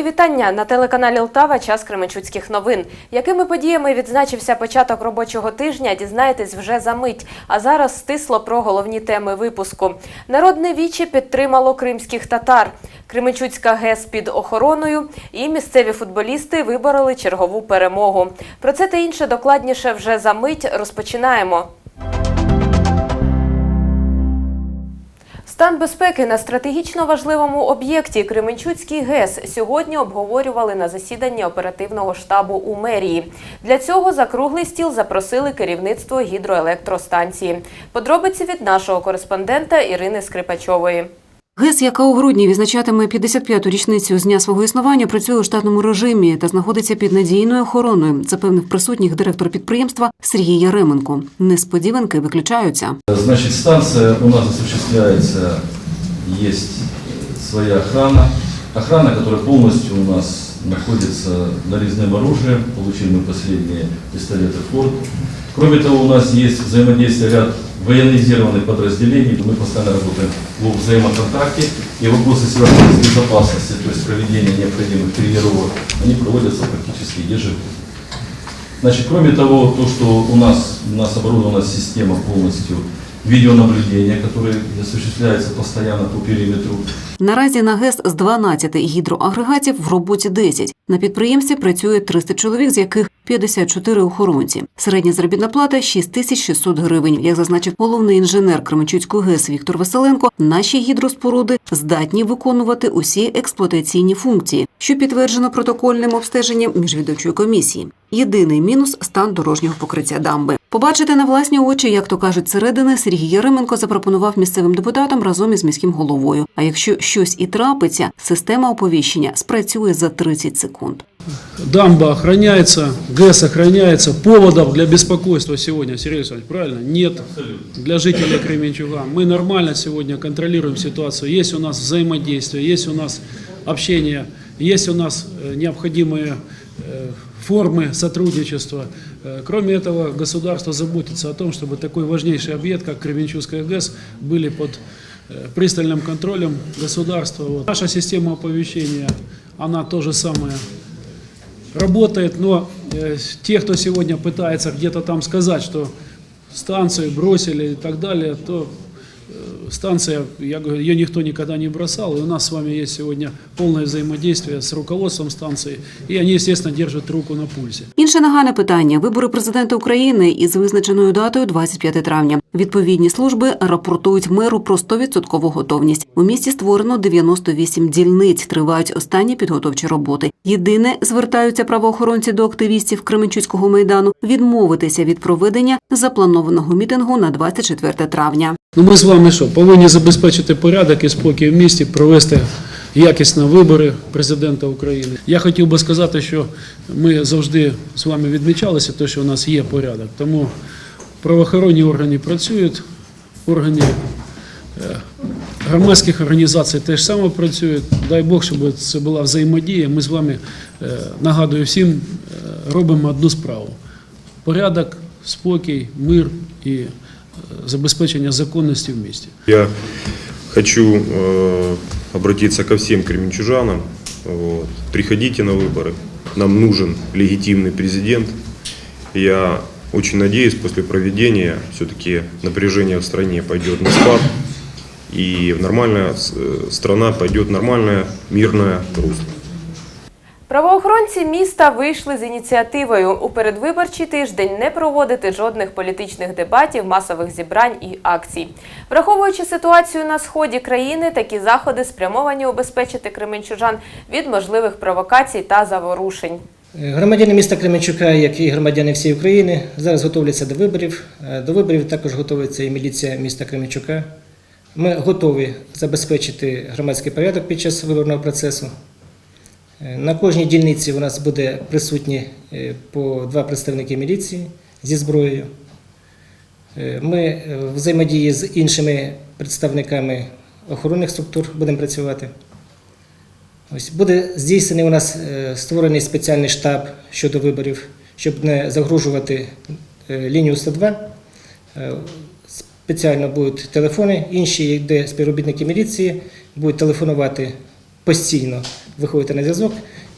Мої вітання на телеканалі Лтава. Час Кременчуцьких новин. Якими подіями відзначився початок робочого тижня, дізнаєтесь вже за мить. А зараз стисло про головні теми випуску. Народне віче підтримало кримських татар. Кременчуцька ГЕС під охороною і місцеві футболісти вибороли чергову перемогу. Про це та інше докладніше вже за мить розпочинаємо. Стан безпеки на стратегічно важливому об'єкті Кременчуцький ГЕС сьогодні обговорювали на засіданні оперативного штабу у мерії. Для цього за круглий стіл запросили керівництво гідроелектростанції. Подробиці від нашого кореспондента Ірини Скрипачової. ГЕС, яка у грудні відзначатиме 55-ту річницю з дня свого існування, працює у штатному режимі та знаходиться під надійною охороною, запевнив присутніх директор підприємства Сергій Яременко. Несподіванки виключаються. Значит, станция у нас осуществляется, есть своя охрана. Охрана, которая полностью у нас находится нарезным оружием. Получили мы последние пистолеты Форд. Кроме того, у нас есть взаимодействие ряд военизированных подразделений. Мы постоянно работаем в взаимконтакте. И вопросы, связанные с безопасностью, то есть проведение необходимых тренировок, они проводятся практически ежегодно. Значит, кроме того, то, что у нас, у нас оборудована система полностью видеонаблюдения, которая осуществляется постоянно по периметру. Наразі на ГЕС з 12 гідроагрегатів в роботі 10. На підприємстві працює 300 чоловік, з яких 54 охоронці. Середня заробітна плата 6600 гривень. Як зазначив головний інженер Кременчуцької ГЕС Віктор Василенко, наші гідроспоруди здатні виконувати усі експлуатаційні функції, що підтверджено протокольним обстеженням міжвідомчої комісії. Єдиний мінус стан дорожнього покриття дамби. Побачити на власні очі, як то кажуть, середини Сергій Яременко запропонував місцевим депутатам разом із міським головою. А якщо щось і трапиться, система оповіщення спрацює за 30 секунд. Дамба охраняется, ГЭС охраняется. Поводов для беспокойства сегодня, Сергей Александрович, правильно? Нет для жителей Кременчуга. Мы нормально сегодня контролируем ситуацию. Есть у нас взаимодействие, есть у нас общение, есть у нас э, необходимые э, формы сотрудничества. Э, Кроме этого, государство заботится о том, чтобы такой важнейший объект, как Кременчугская ГЭС, были под э, пристальным контролем государства. Вот. Наша система оповещения, она то же самое работает, но э, те, кто сегодня пытается где-то там сказать, что станцию бросили и так далее, то станция, я говорю, ее никто никогда не бросал, и у нас с вами есть сегодня полное взаимодействие с руководством станции, и они, естественно, держат руку на пульсе. Інше нагальне питання: вибори президента України із визначеною датою 25 травня. Відповідні служби рапортують меру про 100% готовність. У місті створено 98 дільниць. Тривають останні підготовчі роботи. Єдине звертаються правоохоронці до активістів Кременчуцького майдану відмовитися від проведення запланованого мітингу на 24 травня. Ну, ми з вами що, повинні забезпечити порядок і спокій в місті, провести якісно вибори президента України. Я хотів би сказати, що ми завжди з вами відмічалися, те, що у нас є порядок. Тому правоохоронні органи працюють, органи е, громадських організацій теж саме працюють. Дай Бог, щоб це була взаємодія. Ми з вами, е, нагадую всім, е, робимо одну справу. Порядок, спокій, мир і е, забезпечення законності в місті. Я хочу э, обратиться ко всем кременчужанам. Вот. Приходите на выборы. Нам нужен легитимный президент. Я очень надеюсь, после проведения все-таки напряжение в стране пойдет на спад. И нормальная э, страна пойдет в нормальное, мирное русло. Правоохоронці міста вийшли з ініціативою у передвиборчий тиждень не проводити жодних політичних дебатів, масових зібрань і акцій. Враховуючи ситуацію на сході країни, такі заходи спрямовані убезпечити кременчужан від можливих провокацій та заворушень. Громадяни міста Кременчука, як і громадяни всієї України, зараз готовляться до виборів. Е, До виборів також готується і міліція міста Кременчука. Ми готові забезпечити громадський порядок під час виборного процесу. Е, На кожній дільниці у нас буде присутні е, по два представники міліції зі зброєю. Е, Ми е, взаємодії з іншими представниками охоронних структур будемо працювати. Ось буде здійснений у нас е, створений спеціальний штаб щодо виборів, щоб не загружувати е, лінію 102. Е, Спеціально будуть телефони інші, де співробітники міліції будуть телефонувати постійно виходити на зв'язок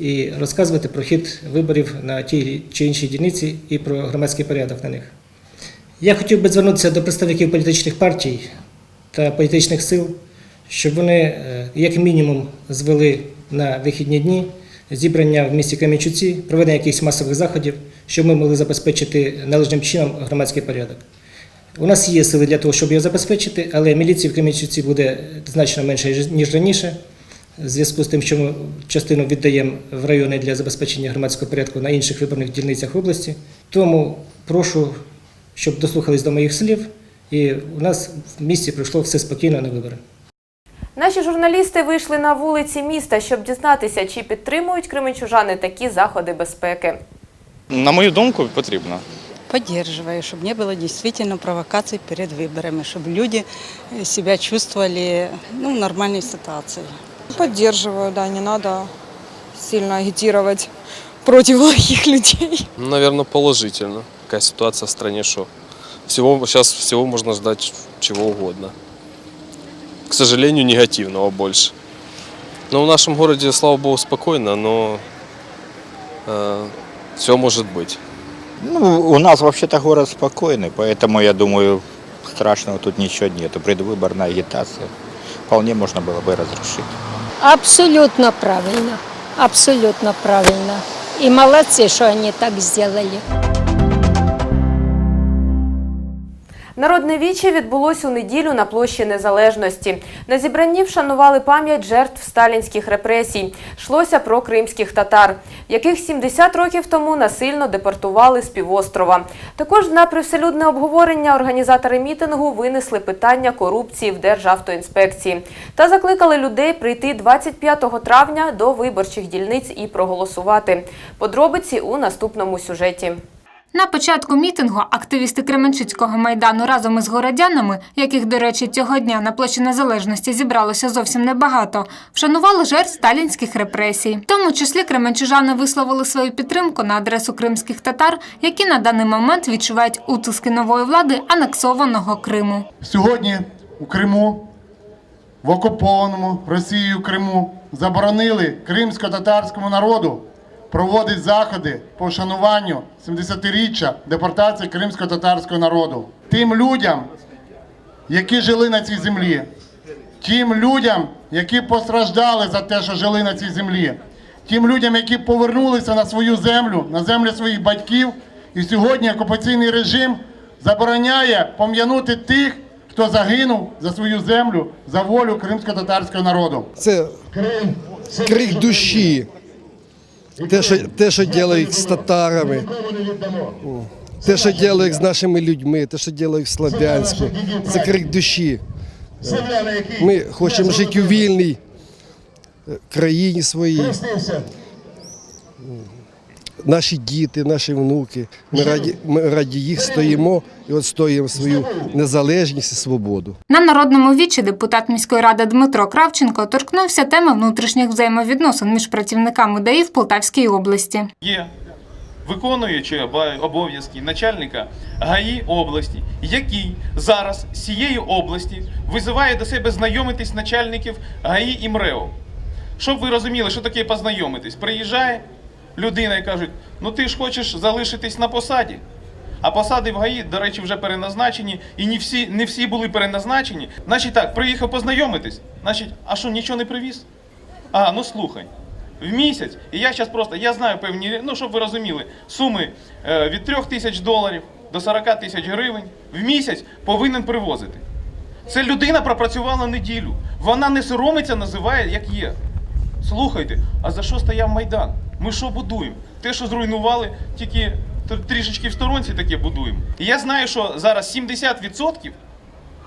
і розказувати про хід виборів на тій чи іншій дільниці і про громадський порядок на них. Я хотів би звернутися до представників політичних партій та політичних сил, щоб вони, е, як мінімум, звели на вихідні дні зібрання в місті Кременчуці, проведення якихось масових заходів, щоб ми могли забезпечити належним чином громадський порядок. У нас є сили для того, щоб його забезпечити, але міліції в Кременчуці буде значно менше, ніж раніше, в зв'язку з тим, що ми частину віддаємо в райони для забезпечення громадського порядку на інших виборних дільницях області. Тому прошу, щоб дослухались до моїх слів, і у нас в місті пройшло все спокійно на вибори. Наші журналісти вийшли на вулиці міста, щоб дізнатися, чи підтримують кременчужани такі заходи безпеки. На мою думку, потрібно. Поддерживаю, чтобы не было действительно провокаций перед выборами, чтобы люди э, себя чувствовали ну, в нормальной ситуации. Поддерживаю, да, не надо сильно агитировать против плохих людей. Наверное, положительно. Такая ситуация в стране, что всего, сейчас всего можно ждать чего угодно. К сожалению, негативного больше. Но в нашем городе, слава богу, спокойно, но все может быть. Ну, у нас вообще-то город спокойный, поэтому я думаю, страшного тут ничего нету. Предвыборная агитация вполне можно было бы разрешить. Абсолютно правильно. Абсолютно правильно. И молодцы, что они так сделали. Народне віче відбулось у неділю на площі Незалежності. На зібранні вшанували пам'ять жертв сталінських репресій. Йшлося про кримських татар, яких 70 років тому насильно депортували з півострова. Також на привселюдне обговорення організатори мітингу винесли питання корупції в Державтоінспекції та закликали людей прийти 25 травня до виборчих дільниць і проголосувати. Подробиці у наступному сюжеті. На початку мітингу активісти Кременчуцького майдану разом із городянами, яких, до речі, цього дня на площі Незалежності зібралося зовсім небагато, вшанували жертв сталінських репресій. В тому числі кременчужани висловили свою підтримку на адресу кримських татар, які на даний момент відчувають утиски нової влади анексованого Криму. Сьогодні у Криму, в окупованому Росією Криму, заборонили кримсько-татарському народу проводити заходи по вшануванню 70-річчя депортації кримсько-татарського народу. Тим людям, які жили на цій землі, тим людям, які постраждали за те, що жили на цій землі, тим людям, які повернулися на свою землю, на землю своїх батьків, і сьогодні окупаційний режим забороняє пом'янути тих, хто загинув за свою землю, за волю кримсько-татарського народу. Це крик душі. Те, що, те, що роблять з татарами, те, що роблять з нашими людьми, те, що ділають в Слов'янську, це крик душі. Ми хочемо жити у вільній е, країні своїй. Наші діти, наші внуки. Ми раді, ми раді їх стоїмо і відстоюємо свою незалежність і свободу. На народному вічі депутат міської ради Дмитро Кравченко торкнувся теми внутрішніх взаємовідносин між працівниками ДАІ в Полтавській області. Є виконуючи обов'язки начальника ГАІ області, який зараз з цієї області визиває до себе знайомитись начальників ГАІ і МРЕО. Щоб ви розуміли, що таке познайомитись, приїжджає людина і кажуть, ну ти ж хочеш залишитись на посаді. А посади в ГАІ, до речі, вже переназначені, і не всі, не всі були переназначені. Значить так, приїхав познайомитись, значить, а що, нічого не привіз? А, ну слухай. В місяць, і я зараз просто, я знаю певні, ну щоб ви розуміли, суми е, від 3 тисяч доларів до 40 тисяч гривень в місяць повинен привозити. Це людина пропрацювала неділю. Вона не соромиться, називає як є. Слухайте, а за що стояв Майдан? Ми що будуємо? Те, що зруйнували, тільки трішечки в сторонці таке будуємо. І я знаю, що зараз 70%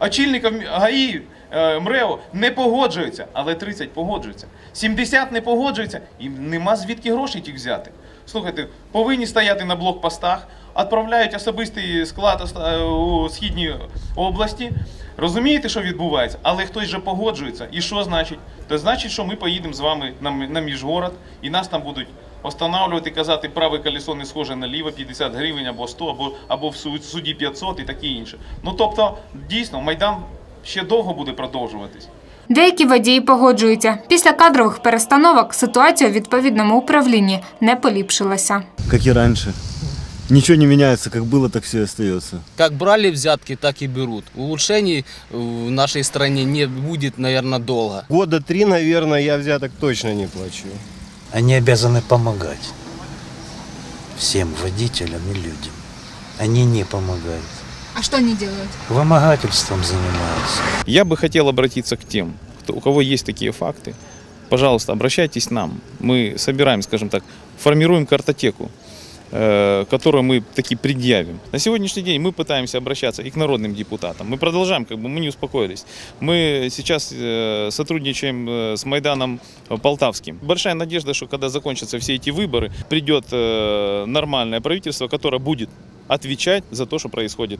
очільників ГАІ, е, МРЕО не погоджуються, але 30 погоджуються. 70 не погоджуються, і нема звідки грошей тих взяти. Слухайте, повинні стояти на блокпостах, відправляють особистий склад е, у східній області. Розумієте, що відбувається? Але хтось же погоджується. І що значить? То значить, що ми поїдемо з вами на, міжгород, і нас там будуть останавливати, казати, праве колесо не схоже на ліве, 50 гривень або 100, або, або в суді 500 і таке інше. Ну тобто, дійсно, Майдан ще довго буде продовжуватись. Деякі водії погоджуються. Після кадрових перестановок ситуація у відповідному управлінні не поліпшилася. как и раньше. Ничего не меняется, как было, так все и остается. Как брали взятки, так и берут. Улучшений в нашей стране не будет, наверное, долго. Года три, наверное, я взяток точно не плачу. Они обязаны помогать всем водителям и людям. Они не помогают. А что они делают? Вымогательством занимаются. Я бы хотел обратиться к тем, кто, у кого есть такие факты. Пожалуйста, обращайтесь к нам. Мы собираем, скажем так, формируем картотеку, э, которую мы таки предъявим. На сегодняшний день мы пытаемся обращаться и к народным депутатам. Мы продолжаем, как бы мы не успокоились. Мы сейчас э, сотрудничаем э, с Майданом э, Полтавским. Большая надежда, что когда закончатся все эти выборы, придет э, нормальное правительство, которое будет отвечать за то, что происходит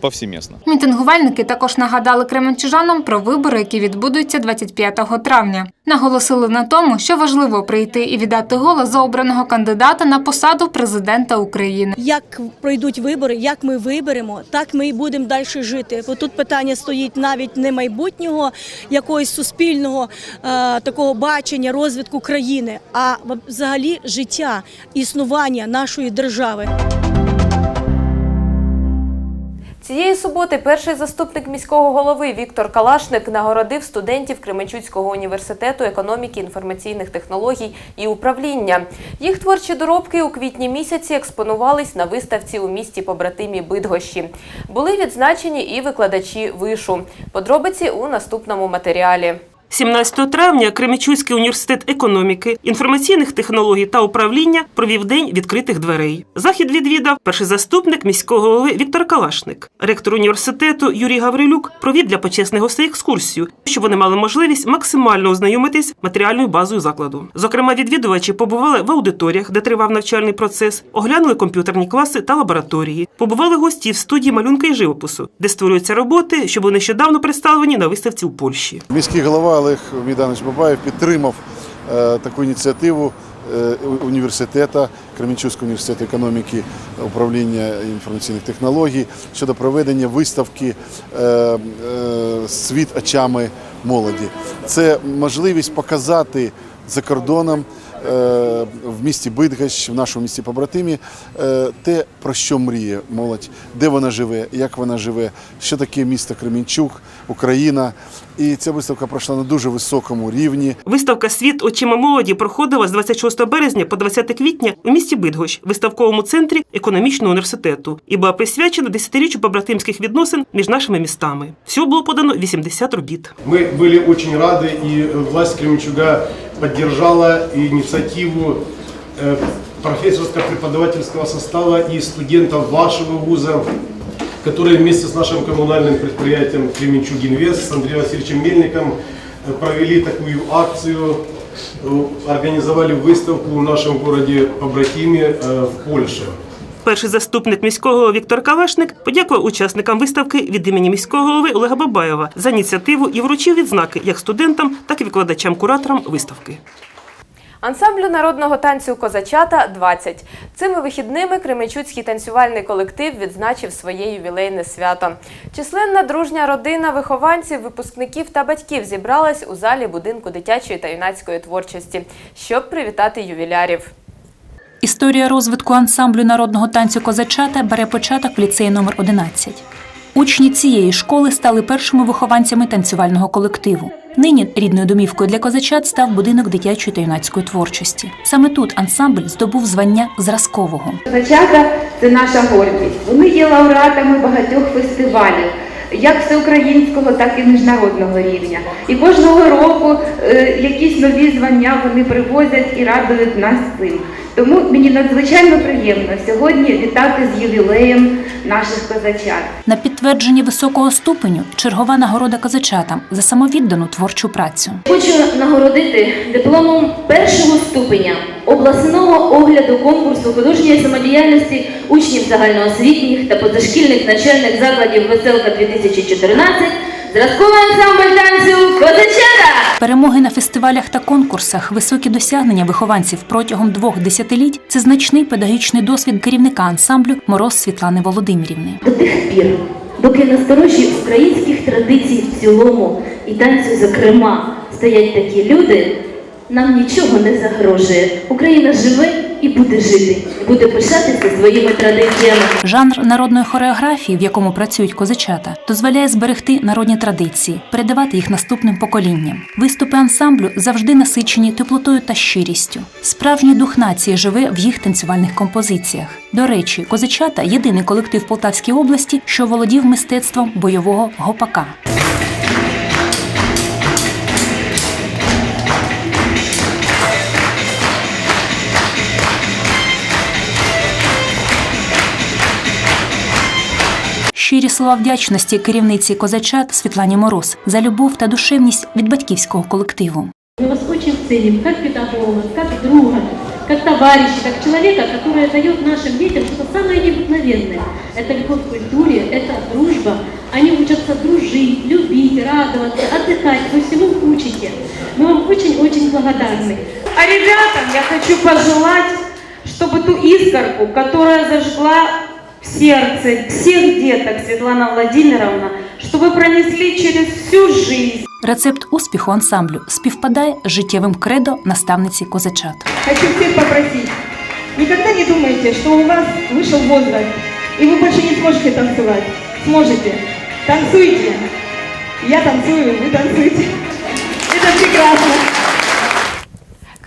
повсеместно. Мітингувальники також нагадали кременчужанам про вибори, які відбудуться 25 травня. Наголосили на тому, що важливо прийти і віддати голос за обраного кандидата на посаду президента України. Як пройдуть вибори, як ми виберемо, так ми і будемо далі жити. Бо тут питання стоїть навіть не майбутнього якогось суспільного е, такого бачення розвитку країни, а взагалі життя, існування нашої держави. Цієї суботи перший заступник міського голови Віктор Калашник нагородив студентів Кременчуцького університету економіки, інформаційних технологій і управління. Їх творчі доробки у квітні місяці експонувались на виставці у місті побратимі Бидгощі. Були відзначені і викладачі вишу. Подробиці у наступному матеріалі. 17 травня Кременчуцький університет економіки, інформаційних технологій та управління провів день відкритих дверей. Захід відвідав перший заступник міського голови Віктор Калашник. Ректор університету Юрій Гаврилюк провів для почесних гостей екскурсію, щоб вони мали можливість максимально ознайомитись матеріальною базою закладу. Зокрема, відвідувачі побували в аудиторіях, де тривав навчальний процес, оглянули комп'ютерні класи та лабораторії. Побували гості в студії малюнка і живопису, де створюються роботи, що були нещодавно представлені на виставці у Польщі. Міський голова Олег Віданович Бабаєв підтримав е, таку ініціативу е, університету, Кременчуцького університету економіки, управління інформаційних технологій щодо проведення виставки е, Світ очами молоді. Це можливість показати за кордоном. е, В місті Бидгощ, в нашому місті побратимі, е, те, про що мріє молодь, де вона живе, як вона живе, що таке місто Кремінчук, Україна. І ця виставка пройшла на дуже високому рівні. Виставка Світ очима молоді проходила з 26 березня по 20 квітня у місті Бидгощ, виставковому центрі економічного університету, і була присвячена десятиріччю побратимських відносин між нашими містами. Всього було подано 80 робіт. Мы были очень рады, и э, власть Кременчуга поддержала инициативу э, профессорско-преподавательского состава и студентов вашего вуза, которые вместе с нашим коммунальным предприятием Кременчуг Инвест с Андреем Васильевичем Мельником э, провели такую акцию, э, организовали выставку в нашем городе побратиме э, в Польше. Перший заступник міського Віктор Калашник подякував учасникам виставки від імені міського голови Олега Бабаєва за ініціативу і вручив відзнаки як студентам, так і викладачам-кураторам виставки. Ансамблю народного танцю Козачата 20. Цими вихідними Кременчуцький танцювальний колектив відзначив своє ювілейне свято. Численна дружня родина вихованців, випускників та батьків зібралась у залі будинку дитячої та юнацької творчості, щоб привітати ювілярів. Історія розвитку ансамблю народного танцю козачата бере початок в ліцеї номер 11. Учні цієї школи стали першими вихованцями танцювального колективу. Нині рідною домівкою для козачат став будинок дитячої та юнацької творчості. Саме тут ансамбль здобув звання зразкового. Козачата – це наша гордість. Вони є лауреатами багатьох фестивалів, як всеукраїнського, так і міжнародного рівня. І кожного року е, якісь нові звання вони привозять і радують нас цим. Тому мені надзвичайно приємно сьогодні вітати з ювілеєм наших козачат. На підтвердження високого ступеню чергова нагорода козачатам за самовіддану творчу працю. Хочу нагородити дипломом першого ступеня обласного огляду конкурсу художньої самодіяльності учнів загальноосвітніх та позашкільних навчальних закладів Веселка 2014 зразковий ансамбль танцю Козачата. Перемоги на фестивалях та конкурсах, високі досягнення вихованців протягом двох десятиліть це значний педагогічний досвід керівника ансамблю Мороз Світлани Володимирівни. До тих пір, доки насторожі українських традицій в цілому і танцю, зокрема, стоять такі люди, нам нічого не загрожує. Україна живе і буде жити, буде пишатися своїми традиціями. Жанр народної хореографії, в якому працюють козачата, дозволяє зберегти народні традиції, передавати їх наступним поколінням. Виступи ансамблю завжди насичені теплотою та щирістю. Справжній дух нації живе в їх танцювальних композиціях. До речі, козачата єдиний колектив Полтавській області, що володів мистецтвом бойового гопака. Щирі слова вдячності керівниці козачат Світлані Мороз за любов та душевність від батьківського колективу. Мы вас очень ценим как педагога, как друга, как товарища, как человека, который дает нашим детям что-то самое необыкновенное. Это любовь к культуре, это дружба. Они учатся дружить, любить, радоваться, отдыхать. Вы всему учите. Мы вам очень-очень благодарны. А ребятам я хочу пожелать, чтобы ту искорку, которая зажгла в сердце всех деток Светлана Владимировна, чтобы пронесли через всю жизнь. Рецепт успіху ансамблю співпадає з життєвим кредо наставниці козачат. Хочу всех попросить, никогда не думайте, что у вас вышел возраст, и вы больше не сможете танцевать. Сможете. Танцуйте. Я танцую, вы танцуйте. Это прекрасно.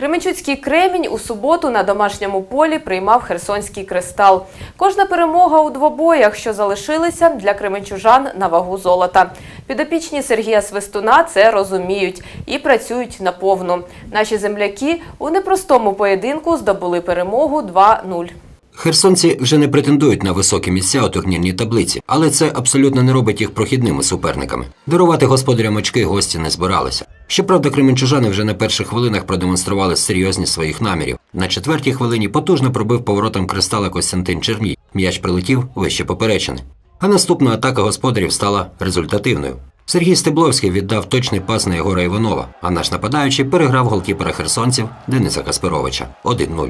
Кременчуцький кремінь у суботу на домашньому полі приймав Херсонський кристал. Кожна перемога у двобоях, що залишилися для кременчужан на вагу золота. Підопічні Сергія Свистуна це розуміють і працюють наповну. Наші земляки у непростому поєдинку здобули перемогу 2-0. Херсонці вже не претендують на високі місця у турнірній таблиці, але це абсолютно не робить їх прохідними суперниками. Дарувати господарям очки гості не збиралися. Щоправда, кременчужани вже на перших хвилинах продемонстрували серйозність своїх намірів. На четвертій хвилині потужно пробив поворотом кристала Костянтин Черній. М'яч прилетів вище поперечини. А наступна атака господарів стала результативною. Сергій Стебловський віддав точний пас на Єгора Іванова, а наш нападаючий переграв голкіпера херсонців Дениса Каспировича 1-0.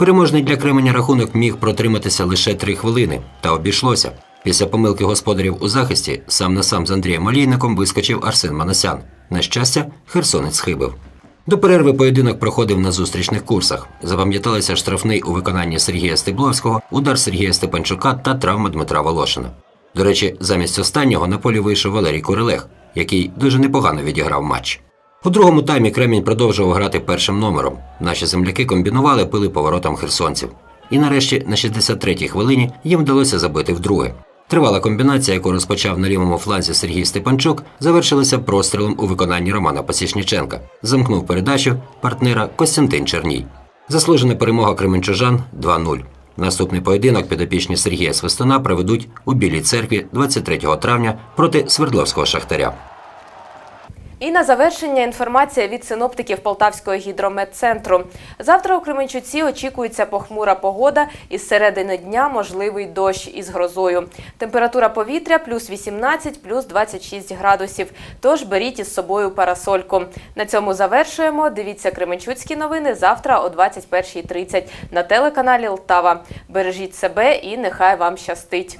Переможний для Кременя рахунок міг протриматися лише три хвилини, та обійшлося. Після помилки господарів у захисті сам на сам з Андрієм Олійником вискочив Арсен Манасян. На щастя, херсонець схибив. До перерви поєдинок проходив на зустрічних курсах. Запам'яталися штрафний у виконанні Сергія Стебловського, удар Сергія Степанчука та травма Дмитра Волошина. До речі, замість останнього на полі вийшов Валерій Курилех, який дуже непогано відіграв матч. У другому таймі Кремінь продовжував грати першим номером. Наші земляки комбінували пили поворотом херсонців. І нарешті на 63-й хвилині їм вдалося забити вдруге. Тривала комбінація, яку розпочав на лівому фланзі Сергій Степанчук, завершилася прострілом у виконанні Романа Посічніченка. Замкнув передачу партнера Костянтин Черній. Заслужена перемога кременчужан 2-0. Наступний поєдинок підопічні Сергія Свистуна проведуть у Білій церкві 23 травня проти Свердловського шахтаря. І на завершення інформація від синоптиків Полтавського гідрометцентру. Завтра у Кременчуці очікується похмура погода і з середини дня можливий дощ із грозою. Температура повітря плюс 18, плюс 26 градусів. Тож беріть із собою парасольку. На цьому завершуємо. Дивіться Кременчуцькі новини завтра о 21.30 на телеканалі Лтава. Бережіть себе і нехай вам щастить.